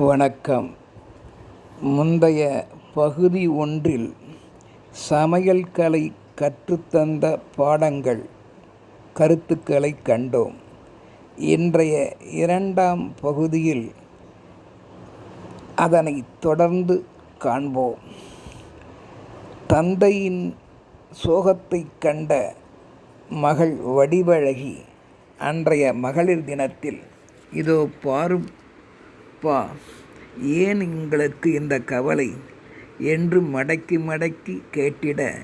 வணக்கம். முந்தைய பகுதி ஒன்றில் சமையல் கலை கற்றுத்தந்த பாடங்கள் கருத்துக்களை கண்டோம். இன்றைய இரண்டாம் பகுதியில் அதனை தொடர்ந்து காண்போம். தந்தையின் சோகத்தை கண்ட மகள் வடிவழகி அன்றைய மகளிர் தினத்தில் இதோ அப்பா ஏன் எங்களுக்கு இந்த கவலை? என்று மடக்கி மடக்கி கேட்டிட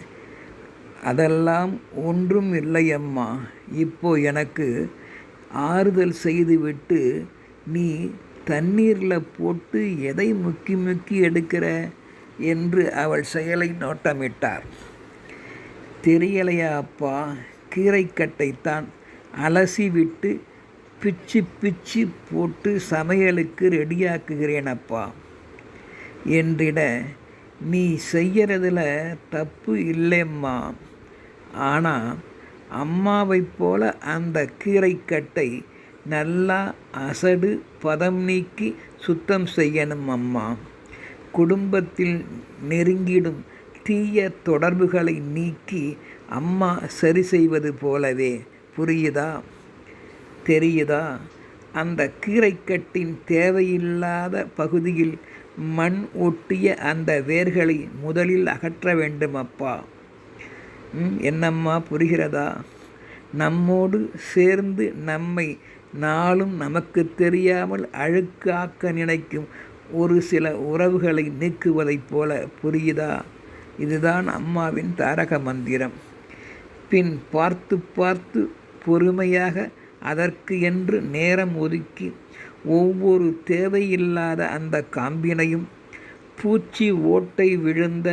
அதெல்லாம் ஒன்றும் இல்லையம்மா. இப்போ எனக்கு ஆறுதல் செய்துவிட்டு நீ தண்ணீரில் போட்டு எதை முக்கி முக்கி எடுக்கிற? என்று அவள் செயலை நோட்டமிட்டார். தெரியலையா அப்பா கீரைக்கட்டைத்தான் அலசி விட்டு பிச்சு பிச்சு போட்டு சமையலுக்கு ரெடியாக்குகிறேன் அப்பா என்றிட நீ செய்யறதுல தப்பு இல்லைம்மா. ஆனால் அம்மாவைப் போல அந்த கீரைக்கட்டை நல்லா அசடு பதம் நீக்கி சுத்தம் செய்யணும் அம்மா. குடும்பத்தில் நெருங்கிடும் தீய தொடர்புகளை நீக்கி அம்மா சரி செய்வது போலவே. புரியுதா? தெரியுதா? அந்த கீரைக்கட்டின் தேவையில்லாத பகுதியில் மண் ஒட்டிய அந்த வேர்களை முதலில் அகற்ற வேண்டும் அப்பா. ம், என்னம்மா புரிகிறதா? நம்மோடு சேர்ந்து நம்மை நாளும் நமக்கு தெரியாமல் அழுக்காக்க நினைக்கும் ஒரு சில உறவுகளை நீக்குவதைப் போல புரியுதா? இதுதான் அம்மாவின் தாரக மந்திரம். பின் பார்த்து பார்த்து பொறுமையாக அதற்கு என்று நேரம் ஒதுக்கி ஒவ்வொரு தேவையில்லாத அந்த காம்பினையும் பூச்சி ஓட்டை விழுந்த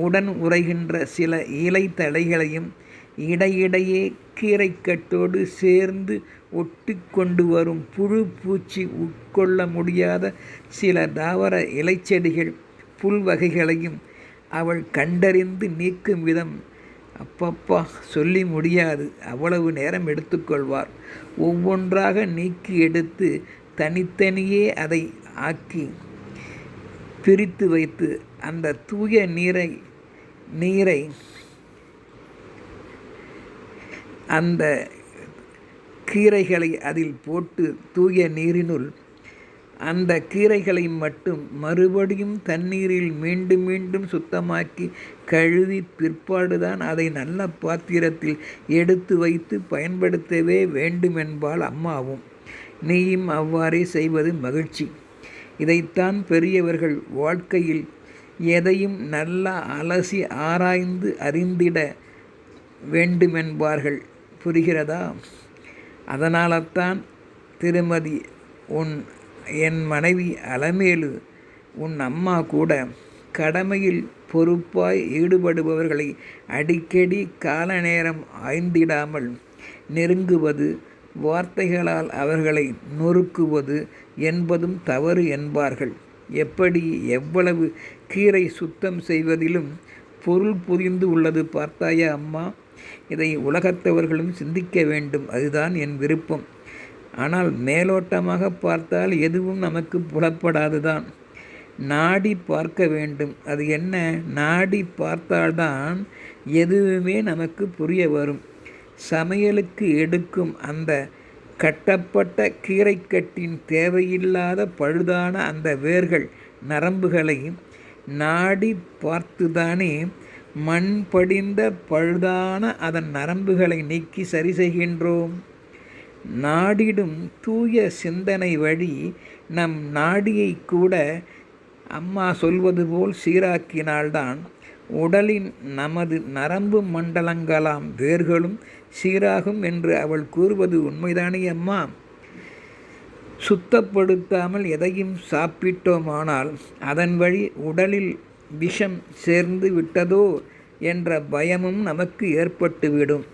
உடன் உரைகின்ற சில இலை தழைகளையும் இடையிடையே கீரைக்கட்டோடு சேர்ந்து ஒட்டி கொண்டு வரும் புழு பூச்சி உட்கொள்ள முடியாத சில தாவர இலைச்செடிகள் புல் வகைகளையும் அவள் கண்டறிந்து நீக்கும் விதம் அப்பப்பா சொல்லி முடியாது. அவ்வளவு நேரம் எடுத்துக்கொள்வார். ஒவ்வொன்றாக நீக்கி எடுத்து தனித்தனியே அதை ஆக்கி பிரித்து வைத்து அந்த தூய நீரை நீரை அந்த கீரைகளை அதில் போட்டு தூய நீரினுள் அந்த கீரைகளை மட்டும் மறுபடியும் தண்ணீரில் மீண்டும் மீண்டும் சுத்தமாக்கி கழுவி பிற்பாடுதான் அதை நல்ல பாத்திரத்தில் எடுத்து வைத்து பயன்படுத்தவே வேண்டுமென்பால் அம்மாவும். நீயும் அவ்வாறே செய்வது மகிழ்ச்சி. இதைத்தான் பெரியவர்கள் வாழ்க்கையில் எதையும் நல்லா அலசி ஆராய்ந்து அறிந்திட வேண்டுமென்பார்கள். புரிகிறதா? அதனால்தான் திருமதி உன் என் மனைவி அலமேலு உன் அம்மா கூட கடமையில் பொறுப்பாய் ஈடுபடுபவர்களை அடிக்கடி கால நேரம் ஆய்ந்திடாமல் நெருங்குவது வார்த்தைகளால் அவர்களை நொறுக்குவது என்பதும் தவறு என்பார்கள். எப்படி எவ்வளவு கீரை சுத்தம் செய்வதிலும் பொருள் புரிந்து உள்ளது பார்த்தாயா அம்மா? இதை உலகத்தவர்களும் சிந்திக்க வேண்டும் அதுதான் என் விருப்பம். ஆனால் மேலோட்டமாக பார்த்தால் எதுவும் நமக்கு புலப்படாதுதான். நாடி பார்க்க வேண்டும். அது என்ன? நாடி பார்த்தால்தான் எதுவுமே நமக்கு புரிய வரும். சமையலுக்கு எடுக்கும் அந்த கட்டப்பட்ட கீரைக்கட்டின் தேவையில்லாத பழுதான அந்த வேர்கள் நரம்புகளை நாடி பார்த்துதானே மண் படிந்த பழுதான அதன் நரம்புகளை நீக்கி சரி செய்கின்றோம். நாடிடும் தூய சிந்தனை வழி நம் நாடியை கூட அம்மா சொல்வது போல் சீராக்கினால்தான் உடலின் நமது நரம்பு மண்டலங்களாம் வேர்களும் சீராகும் என்று அவள் கூறுவது உண்மைதானே அம்மா? சுத்தப்படுத்தாமல் எதையும் சாப்பிட்டோமானால் அதன் வழி உடலில் விஷம் சேர்ந்து விட்டதோ என்ற பயமும் நமக்கு ஏற்பட்டுவிடும்.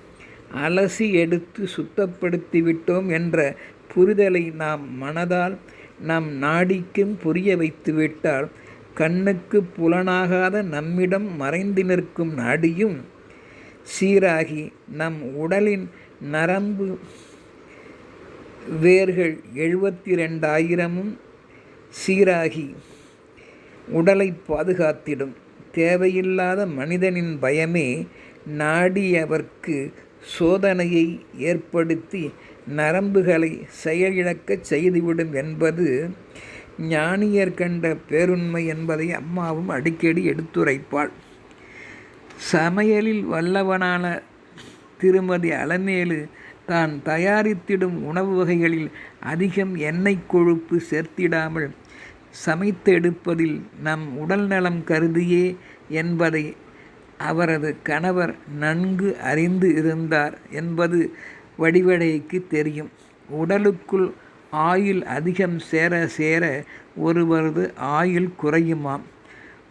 அலசி எடுத்து சுத்தப்படுத்தி விட்டோம் என்ற புரிதலை நாம் மனதால் நம் நாடிக்கும் புரிய வைத்துவிட்டால் கண்ணுக்கு புலனாகாத நம்மிடம் மறைந்து நிற்கும் நாடியும் சீராகி நம் உடலின் நரம்பு வேர்கள் எழுபத்தி ரெண்டாயிரமும் சீராகி உடலை பாதுகாத்திடும். தேவையில்லாத மனிதனின் பயமே நாடியவர்க்கு சோதனையை ஏற்படுத்தி நரம்புகளை செயலிழக்கச் செய்துவிடும் என்பது ஞானியர் கண்ட பேருண்மை என்பதை அம்மாவும் அடிக்கடி எடுத்துரைப்பாள். சமையலில் வல்லவனான திருமதி அலமேலு தான் தயாரித்திடும் உணவு வகைகளில் அதிகம் எண்ணெய் கொழுப்பு சேர்த்திடாமல் சமைத்தெடுப்பதில் நம் உடல் நலம் கருதியே என்பதை அவரது கணவர் நன்கு அறிந்து இருந்தார் என்பது வடிவடைக்கு தெரியும். உடலுக்குள் ஆயுள் அதிகம் சேர சேர ஒருவரது ஆயுள் குறையுமாம்.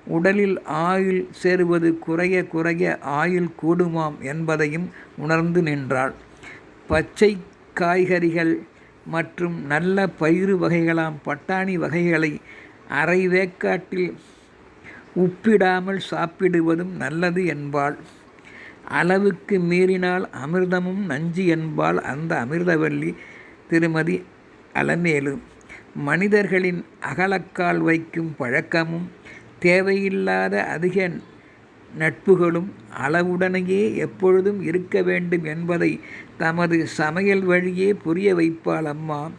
உடலில் ஆயுள் சேருவது குறைய குறைய ஆயுள் கூடுமாம் என்பதையும் உணர்ந்து நின்றாள். பச்சை காய்கறிகள் மற்றும் நல்ல பயிறு வகைகளாம் பட்டாணி வகைகளை அரை வேக்காட்டில் உப்பிடாமல் சாப்பிடுவதும் நல்லது என்பாள். அளவுக்கு மீறினால் அமிர்தமும் நஞ்சு என்பாள் அந்த அமிர்தவல்லி திருமதி அலமேலு. மனிதர்களின் அகலக்கால் வைக்கும் பழக்கமும் தேவையில்லாத அதிக நட்புகளும் அளவுடனேயே எப்பொழுதும் இருக்க வேண்டும் என்பதை தமது சமையல் வழியே புரிய வைப்பாள் அம்மா.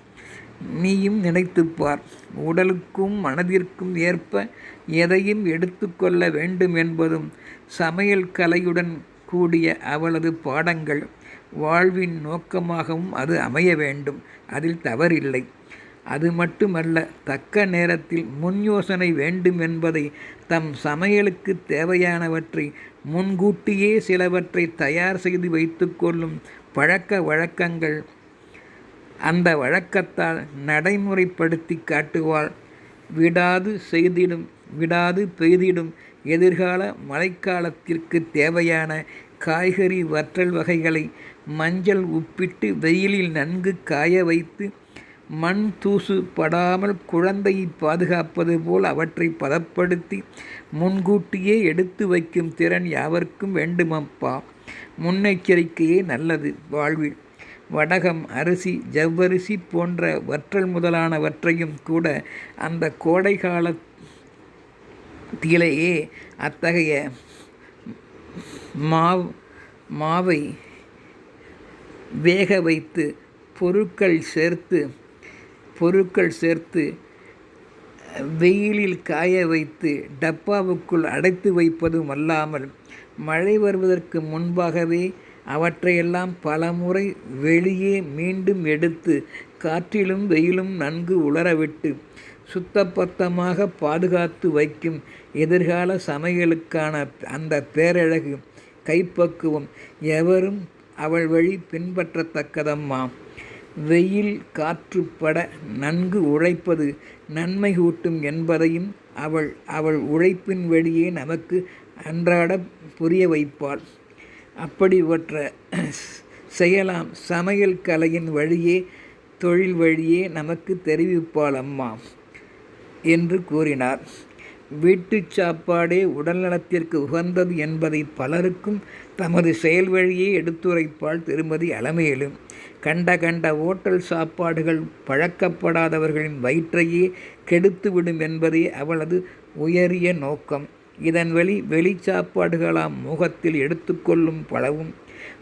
நீயும் நினைத்துப்பார் உடலுக்கும் மனதிற்கும் ஏற்ப எதையும் எடுத்துக்கொள்ள வேண்டும் என்பதும் சமையல் கலையுடன் கூடிய அவளது பாடங்கள் வாழ்வின் நோக்கமாகவும் அது அமைய வேண்டும். அதில் தவறில்லை. அது மட்டுமல்ல தக்க நேரத்தில் முன் யோசனை வேண்டும் என்பதை தம் சமையலுக்கு தேவையானவற்றை முன்கூட்டியே சிலவற்றை தயார் செய்து வைத்து கொள்ளும் பழக்க வழக்கங்கள் அந்த வழக்கத்தால் நடைமுறைப்படுத்தி காட்டுவாள். விடாது செய்திடும் விடாது பெய்திடும். எதிர்கால மழைக்காலத்திற்கு தேவையான காய்கறி வற்றல் வகைகளை மஞ்சள் உப்பிட்டு வெயிலில் நன்கு காய வைத்து மண் தூசு படாமல் குழந்தையை பாதுகாப்பது போல் அவற்றை பதப்படுத்தி முன்கூட்டியே எடுத்து வைக்கும் திறன் யாவருக்கும் வேண்டுமப்பா முன்னெச்சரிக்கையே நல்லது வாழ்வில். வடகம் அரிசி ஜவ்வரிசி போன்ற வற்றல் முதலானவற்றையும் கூட அந்த கோடை காலத்திலேயே அத்தகைய மாவ் மாவை வேக வைத்து பொருட்கள் சேர்த்து பொருட்கள் சேர்த்து வெயிலில் காய வைத்து டப்பாவுக்குள் அடைத்து வைப்பதும் அல்லாமல் மழை வருவதற்கு முன்பாகவே அவற்றையெல்லாம் பலமுறை வெளியே மீண்டும் எடுத்து காற்றிலும் வெயிலும் நன்கு உலரவிட்டு சுத்தப்பத்தமாக பாதுகாத்து வைக்கும் எதிர்கால சமையலுக்கான அந்த பேரழகு கைப்பக்குவம் எவரும் அவள் வழி பின்பற்றத்தக்கதம்மா. வெயில் காற்றுப்பட நன்கு உழைப்பது நன்மை கூட்டும் என்பதையும் அவள் அவள் உழைப்பின் வழியே நமக்கு அன்றாட புரிய வைப்பாள். அப்படிப்பட்ட செய்யலாம். சமையல் கலையின் வழியே தொழில் வழியே நமக்கு தெரிவிப்பாள் அம்மா என்று கூறினார். வீட்டு சாப்பாடே உடல்நலத்திற்கு உகந்தது என்பதை பலருக்கும் தமது செயல் வழியே எடுத்துரைப்பாள் திருமதி அலமேலும் கண்ட கண்ட ஓட்டல் சாப்பாடுகள் பழக்கப்படாதவர்களின் வயிற்றையே கெடுத்துவிடும் என்பதே அவளது உயரிய நோக்கம். இதன் வழி வெளி சாப்பாடுகளாம் முகத்தில் எடுத்துக்கொள்ளும் பழவும்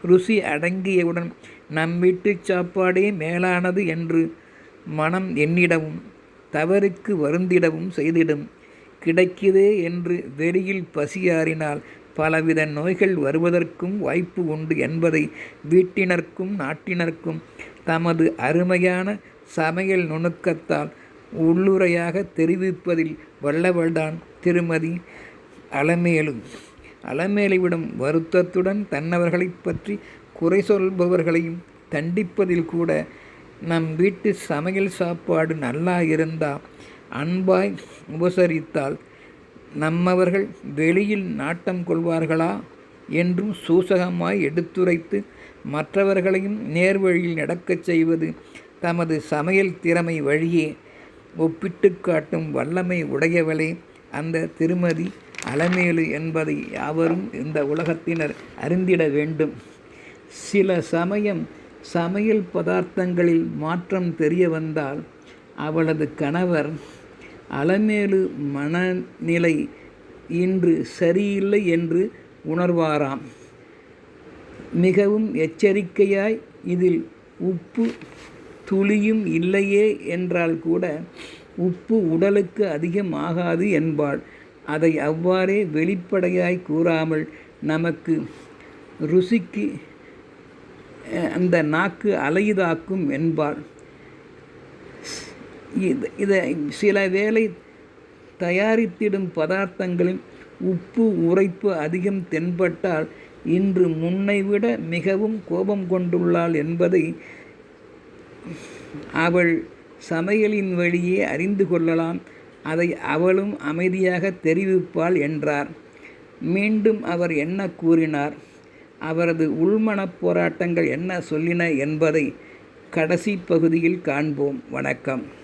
ருசி அடங்கியவுடன் நம் வீட்டு சாப்பாடே மேலானது என்று மனம் எண்ணிடவும் தவறுக்கு வருந்திடவும் செய்திடும். கிடைக்குதே என்று வெளியில் பசியாறினால் பலவித நோய்கள் வருவதற்கும் வாய்ப்பு உண்டு என்பதை வீட்டினருக்கும் நாட்டினருக்கும் தமது அருமையான சமையல் நுணுக்கத்தால் உள்ளுரையாக தெரிவிப்பதில் வல்லவள்தான் திருமதி அலமேலும். அலமேலிவிடும் வருத்தத்துடன் தன்னவர்களை பற்றி குறை சொல்பவர்களையும் தண்டிப்பதில் கூட நம் வீட்டு சமையல் சாப்பாடு நல்லா இருந்தால் அன்பாய் உபசரித்தால் நம்மவர்கள் வெளியில் நாட்டம் கொள்வார்களா என்றும் சூசகமாய் எடுத்துரைத்து மற்றவர்களையும் நேர்வழியில் நடக்கச் செய்வது தமது சமையல் திறமை வழியே ஒப்பிட்டு காட்டும் வல்லமை உடையவளே அந்த திருமதி அலமேலு என்பதை யாவரும் இந்த உலகத்தினர் அறிந்திட வேண்டும். சில சமயம் சமையல் பதார்த்தங்களில் மாற்றம் தெரிய வந்தால் அவளது கணவர் அலமேலு மனநிலை இன்று சரியில்லை என்று உணர்வாராம். மிகவும் எச்சரிக்கையாய் இதில் உப்பு துளியும் இல்லையே என்றால் கூட உப்பு உடலுக்கு அதிகம் ஆகாது என்பாள். அதை அவ்வாறே வெளிப்படையாய் கூறாமல் நமக்கு ருசிக்கு அந்த நாக்கு அலையுதாக்கும் என்பாள் இது இதை சில வேளை தயாரித்திடும் பதார்த்தங்களில் உப்பு உரைப்பு அதிகம் தென்பட்டால் இன்று முன்னை விட மிகவும் கோபம் கொண்டுள்ளாள் என்பதை அவள் சமையலின் வழியே அறிந்து கொள்ளலாம். அதை அவளும் அமைதியாக தெரிவிப்பாள் என்றார். மீண்டும் அவர் என்ன கூறினார்? அவரது உள்மனப் போராட்டங்கள் என்ன சொல்லின என்பதை கடைசி பகுதியில் காண்போம். வணக்கம்.